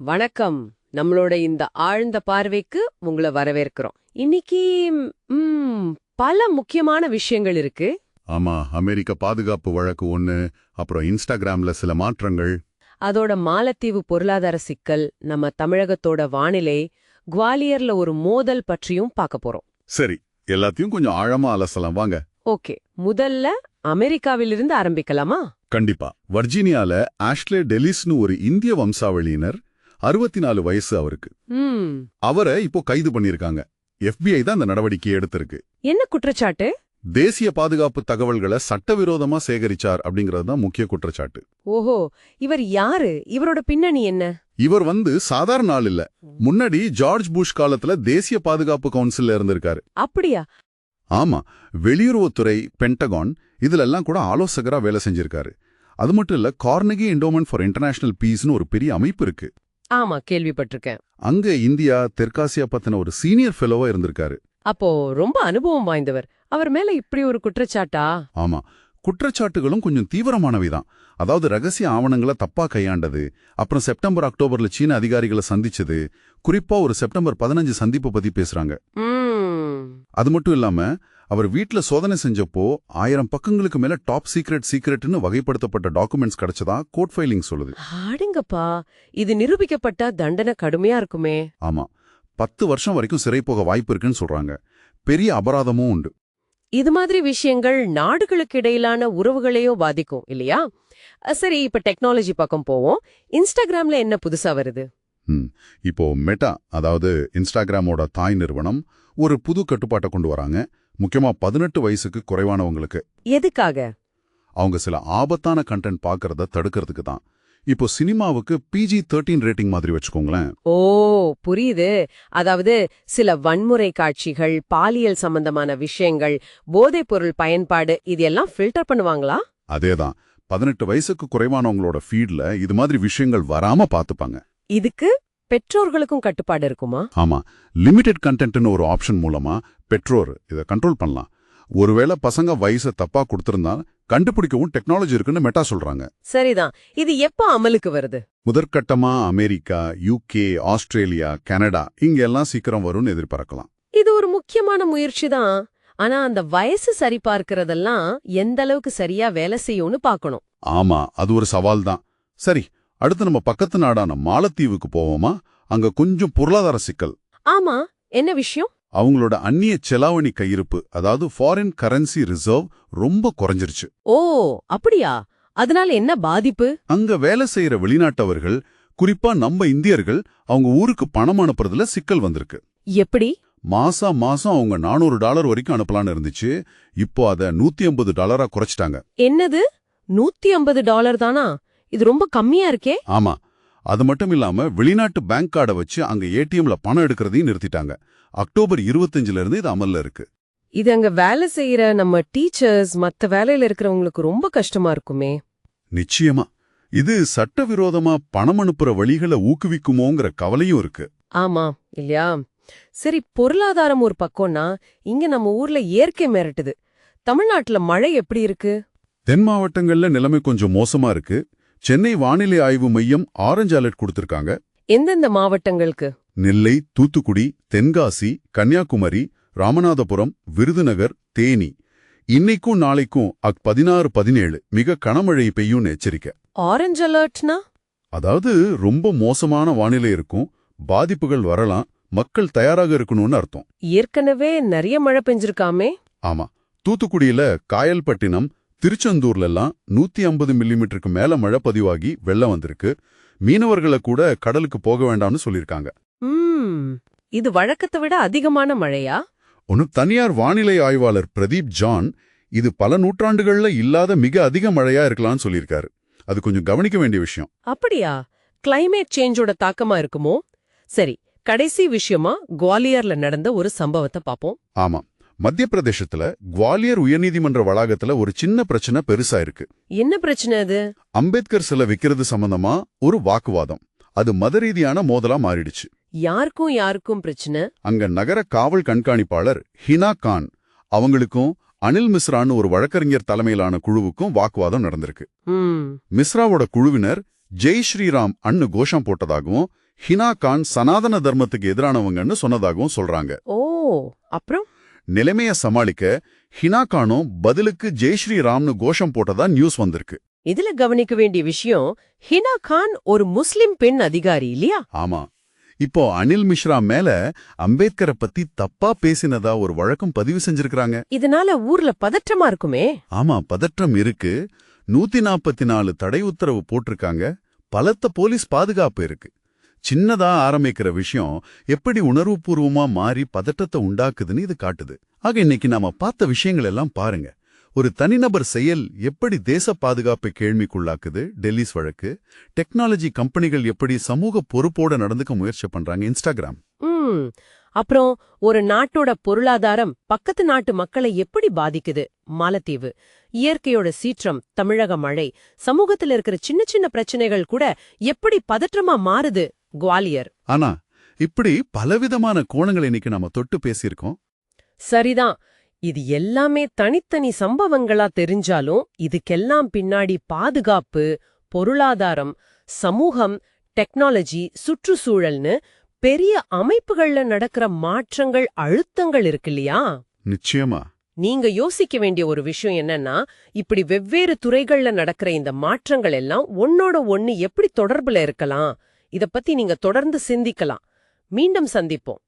வணக்கம். நம்மளோட இந்த ஆழ்ந்த பார்வைக்கு உங்களை வரவேற்கிறோம். இன்னைக்கு பல முக்கியமான விஷயங்கள் இருக்கு. ஆமா அமெரிக்க பாதுகாப்பு வழக்கு ஒண்ணு அப்புறம் இன்ஸ்டாகிராம்ல சில மாற்றங்கள். அதோட மாலத்தீவு பொருளாதார சிக்கல் நம்ம தமிழகத்தோட வானிலை குவாலியர்ல ஒரு மோதல் பற்றியும் பார்க்க போறோம். சரி எல்லாத்தையும் கொஞ்சம் ஆழமா அலசலாம். வாங்க. ஓகே முதல்ல அமெரிக்காவிலிருந்து ஆரம்பிக்கலாமா? கண்டிப்பா. வர்ஜீனியால ஆஷ்லே டெலிஸ்னு ஒரு இந்திய வம்சாவளியினர் அறுபத்தி நாலு வயசு அவருக்கு. அவரை இப்போ கைது பண்ணிருக்காங்க FBI தான் அந்த நடவடிக்கையை எடுத்திருக்கு. என்ன குற்றச்சாட்டு? தேசிய பாதுகாப்பு தகவல்களை சட்டவிரோதமா சேகரிச்சார் அப்படிங்கிறது தான் முக்கிய குற்றச்சாட்டு. ஓஹோ இவர் யாரு? இவரோட பின்னணி என்ன? இவர் வந்து சாதாரண ஆள் இல்ல. முன்னாடி ஜார்ஜ் புஷ் காலத்துல தேசிய பாதுகாப்பு கவுன்சில்ல இருந்திருக்காரு. அப்படியா? ஆமா வெளியுறவுத்துறை பென்டகான் இதுல எல்லாம் கூட ஆலோசகரா வேலை செஞ்சிருக்காரு. அது மட்டும் இல்ல கார்னகி என்டோமெண்ட் ஃபார் இன்டர்நேஷனல் பீஸ்னு ஒரு பெரிய அமைப்பு இருக்கு. ஆமா கேள்விப்பட்டிருக்கேன். அங்க இந்தியா தெற்காசியா பத்தின ஒரு சீனியர் ஃபெலோவா இருந்திருக்காரு. அப்போ ரொம்ப அனுபவம் வாய்ந்தவர். அவர் மேல இப்படி ஒரு குற்றச்சாட்டா? ஆமா. குற்றச்சாட்டுகளும் கொஞ்சம் தீவிரமானவைதான் அதாவது ரகசிய ஆவணங்களை தப்பா கையாண்டது அப்புறம் செப்டம்பர் அக்டோபர்ல சீன அதிகாரிகளை சந்திச்சது குறிப்பா ஒரு செப்டம்பர் பதினஞ்சு சந்திப்பு பத்தி பேசுறாங்க. அது மட்டும் இல்லாம அவர் வீட்ல சோதனை செஞ்சப்போ ஆயிரம் பக்கங்களுக்கு மேல டாப் சீக்ரெட் சீக்ரெட்னு வகைப்படுத்தப்பட்ட டாக்குமெண்ட்ஸ் கிடைச்சதா கோர்ட் ஃபைலிங் சொல்லுது. ஆடுங்கப்பா. இது நிரூபிக்கப்பட்டா தண்டனை கடுமையா இருக்குமே. ஆமா. பத்து வருஷம் வரைக்கும் சிறை போக வாய்ப்பு இருக்குன்னு சொல்றாங்க. பெரிய அபராதமும் உண்டு. இது மாதிரி விஷயங்கள் நாடுகளுக்கு இடையிலான உறவுகளையோ பாதிக்கும் இல்லையா? சரி இப்ப டெக்னாலஜி பக்கம் போவோம். இன்ஸ்டாகிராம்ல என்ன புதுசா வருது. இப்போ மெட்டா அதாவது இன்ஸ்டாகிராமோட தாய் நிறுவனம் ஒரு புது கட்டுப்பாட்டை கொண்டு வராங்க. முக்கியமா பதினெட்டு வயசுக்கு குறைவானவங்களுக்கு. எதுக்காக? அவங்க சில ஆபத்தான கண்டென்ட் பார்க்கறத தடுக்கிறதுக்கு தான். இப்போ சினிமாவுக்கு பிஜி தேர்ட்டீன் ரேட்டிங் மாதிரி வச்சுக்கோங்களேன். ஓ புரியுது. அதாவது சில வன்முறை காட்சிகள் பாலியல் சம்பந்தமான விஷயங்கள் போதைப்பொருள் பயன்பாடு இது எல்லாம் ஃபில்டர் பண்ணுவாங்களா அதேதான் பதினெட்டு வயசுக்கு குறைவானவங்களோட ஃபீட்ல இது மாதிரி விஷயங்கள் வராம பார்த்துப்பாங்க. இதுக்கு? பெற்றோர்களுக்கும் கட்டுப்பாடு இருக்குமா? ஆமா. லிமிடெட் கண்டென்ட்னு ஒரு ஆப்ஷன் மூலமா பெற்றோர் இதை கண்ட்ரோல் பண்ணலாம். ஒருவேளை பசங்க வயசை தப்பா கொடுத்திருந்தா கண்டுபிடிக்கவும் டெக்னாலஜி இருக்குன்னு மெட்டா சொல்றாங்க. சரிதான். இது எப்ப அமலுக்கு வருது? முதற்கட்டமா அமெரிக்கா யூகே ஆஸ்திரேலியா கனடா இங்க எல்லாம் சீக்கிரம் வரும்னு எதிர்பார்க்கலாம். இது ஒரு முக்கியமான முயற்சி தான் ஆனா அந்த வயசு சரி பார்க்கறதெல்லாம் எந்த அளவுக்கு சரியா வேலை செய்யும்னு பார்க்கணும். ஆமா. அது ஒரு சவால் தான் சரி அடுத்து நம்ம பக்கத்து நாடான மாலத்தீவுக்கு போவோமா? அங்க கொஞ்சம் பொருளாதார சிக்கல். ஆமா என்ன விஷயம்? அவங்களோட அந்நிய செலாவணி கையிருப்பு அதாவது ஃபாரின் கரன்சி ரிசர்வ் ரொம்ப குறைஞ்சிருச்சு. ஓ அப்படியா? அதனால என்ன பாதிப்பு? அங்க வேலை செய்யற வெளிநாட்டவர்கள் குறிப்பா நம்ம இந்தியர்கள் அவங்க ஊருக்கு பணம் அனுப்புறதுல சிக்கல் வந்திருக்கு. எப்படி? மாசா மாசம் அவங்க நானூறு டாலர் வரைக்கும் அனுப்பலாம்னு இருந்துச்சு. இப்போ அத நூத்தி ஐம்பது டாலரா குறைச்சிட்டாங்க. என்னது? நூத்தி ஐம்பது டாலர் தானா? இது ரொம்ப கம்மியா இருக்கே. ஆமா. அது மட்டும் இல்லாம வெளிநாட்டு பேங்க் கார்டை வச்சு அங்க ஏடிஎம்ல பணம் எடுக்கிறதையும் நிறுத்திட்டாங்க. அக்டோபர் இருபத்தஞ்சுல இருந்து இது அமல்ல இருக்கு. இது அங்க வேலை செய்யற நம்ம டீச்சர்ஸ் மத்த வேலையில இருக்கிறவங்களுக்கு ரொம்ப கஷ்டமா இருக்குமே. நிச்சயமா. இது சட்டவிரோதமா பணம் அனுப்புற வழிகளை ஊக்குவிக்குமோங்கிற கவலையும் இருக்கு. ஆமா இல்லையா? சரி பொருளாதாரம் ஒரு பக்கம்னா இங்க நம்ம ஊர்ல இயற்கை மிரட்டுது. தமிழ்நாட்டுல மழை எப்படி இருக்கு? தென் மாவட்டங்கள்ல நிலைமை கொஞ்சம் மோசமா இருக்கு. சென்னை வானிலை ஆய்வு மையம் ஆரஞ்சு அலர்ட் கொடுத்திருக்காங்க. எந்தெந்த மாவட்டங்களுக்கு? நெல்லை தூத்துக்குடி தென்காசி கன்னியாகுமரி ராமநாதபுரம் விருதுநகர் தேனி. இன்னைக்கும் நாளைக்கும் அக் பதினாறு பதினேழு மிக கனமழை பெய்யும்னு எச்சரிக்கை. ஆரஞ்சு அலர்ட்னா? அதாவது ரொம்ப மோசமான வானிலை இருக்கும் பாதிப்புகள் வரலாம் மக்கள் தயாராக இருக்கணும்னு அர்த்தம். ஏற்கனவே நிறைய மழை பெஞ்சிருக்காமே. ஆமா தூத்துக்குடியில காயல்பட்டினம் திருச்செந்தூர்ல எல்லாம் நூத்தி ஐம்பது மில்லிமீட்டருக்கு மேல மழை பதிவாகி வெள்ளம் வந்திருக்கு. மீனவர்களை கூட கடலுக்கு போக வேண்டாம்னு சொல்லியிருக்காங்க. ம் இது வழக்கத்தை விட அதிகமான மழையா? ஒன்னு தனியார் வானிலை ஆய்வாளர் பிரதீப் ஜான் இது பல நூற்றாண்டுகள்ல இல்லாத மிக அதிக மழையா இருக்கலாம்னு சொல்லியிருக்காரு. அது கொஞ்சம் கவனிக்க வேண்டிய விஷயம். அப்படியா? கிளைமேட் சேஞ்சோட தாக்கமா இருக்குமோ? சரி கடைசி விஷயமா குவாலியர்ல நடந்த ஒரு சம்பவத்தை பாப்போம். ஆமா மத்திய பிரதேசத்துல குவாலியர் உயர்நீதிமன்ற வளாகத்துல ஒரு சின்ன பிரச்சனை பெருசா இருக்கு. என்ன பிரச்சனை அது? அம்பேத்கர் சிலை விக்கிறது சம்பந்தமா ஒரு வாக்குவாதம். அது மத ரீதியான மோதலா மாறிடுச்சு. யாருக்கும் யாருக்கும் பிரச்சனை? அங்க நகர காவல் கண்காணிப்பாளர் ஹினா கான். அவங்களுக்கும் அனில் மிஸ்ரான்னு ஒரு வழக்கறிஞர் தலைமையிலான குழுவுக்கும் வாக்குவாதம் நடந்திருக்கு. மிஸ்ராவோட குழுவினர் ஜெய் ஸ்ரீராம் அன்னு கோஷம் போட்டதாகவும் ஹினா கான் சனாதன தர்மத்துக்கு எதிரானவங்கன்னு சொன்னதாகவும் சொல்றாங்க. ஓ அப்புறம்? நிலைமைய சமாளிக்க ஹினா கானும் பதிலுக்கு ஜெய் ஸ்ரீராம்னு கோஷம் போட்டதா நியூஸ் வந்திருக்கு. இதுல கவனிக்க வேண்டிய விஷயம் ஹினா கான் ஒரு முஸ்லிம் பெண் அதிகாரி இல்லையா? ஆமா. இப்போ அனில் மிஸ்ரா மேல அம்பேத்கரை பத்தி தப்பா பேசினதா ஒரு வழக்கம் பதிவு செஞ்சிருக்காங்க இதனால ஊர்ல பதற்றமா இருக்குமே? ஆமா பதற்றம் இருக்கு. நூத்தி நாற்பத்தி நாலு தடை உத்தரவு போட்டிருக்காங்க. பலத்த போலீஸ் பாதுகாப்பு இருக்கு. சின்னதா ஆரம்பிக்கிற விஷயம் எப்படி உணர்வுபூர்வமா மாறி பதட்டத்தை உண்டாக்குதுன்னு இது காட்டுது. ஆக இன்னைக்கு நாம பார்த்த விஷயங்கள் எல்லாம் பாருங்க. ஒரு தனிநபர் செயல் எப்படி தேச பாதுகாப்பை கேள்விக்குள்ளாக்குது? டெல்லிஸ் வழக்கு. டெக்னாலஜி கம்பெனிகள் எப்படி சமூக பொறுப்போட நடந்துக்க முயற்சி பண்றாங்க? இன்ஸ்டாகிராம். அப்புறம் ஒரு நாட்டோட பொருளாதாரம் பக்கத்து நாட்டு மக்களை எப்படி பாதிக்குது? மாலத்தீவு. இயற்கையோட சீற்றம் தமிழக மழை. சமூகத்துல இருக்கிற சின்ன சின்ன பிரச்சனைகள் கூட எப்படி பதற்றமா மாறுது? குவாலியர். ஆனா இப்படி பலவிதமான கோணங்களை இன்னைக்கு நாம தொட்டு பேசியிருக்கோம். சரிதான். இது எல்லாமே தனித்தனி சம்பவங்களா தெரிஞ்சாலும் இதுக்கெல்லாம் பின்னாடி பாதுகாப்பு பொருளாதாரம் சமூகம் டெக்னாலஜி சுற்றுச்சூழல்னு பெரிய அமைப்புகள்ல நடக்கிற மாற்றங்கள் அழுத்தங்கள் இருக்கு இல்லையா? நிச்சயமா. நீங்க யோசிக்க வேண்டிய ஒரு விஷயம் என்னன்னா இப்படி வெவ்வேறு துறைகள்ல நடக்கிற இந்த மாற்றங்கள் எல்லாம் ஒன்னோட ஒன்னு எப்படி தொடர்புல இருக்கலாம்? இத பத்தி நீங்க தொடர்ந்து சிந்திக்கலாம். மீண்டும் சந்திப்போம்.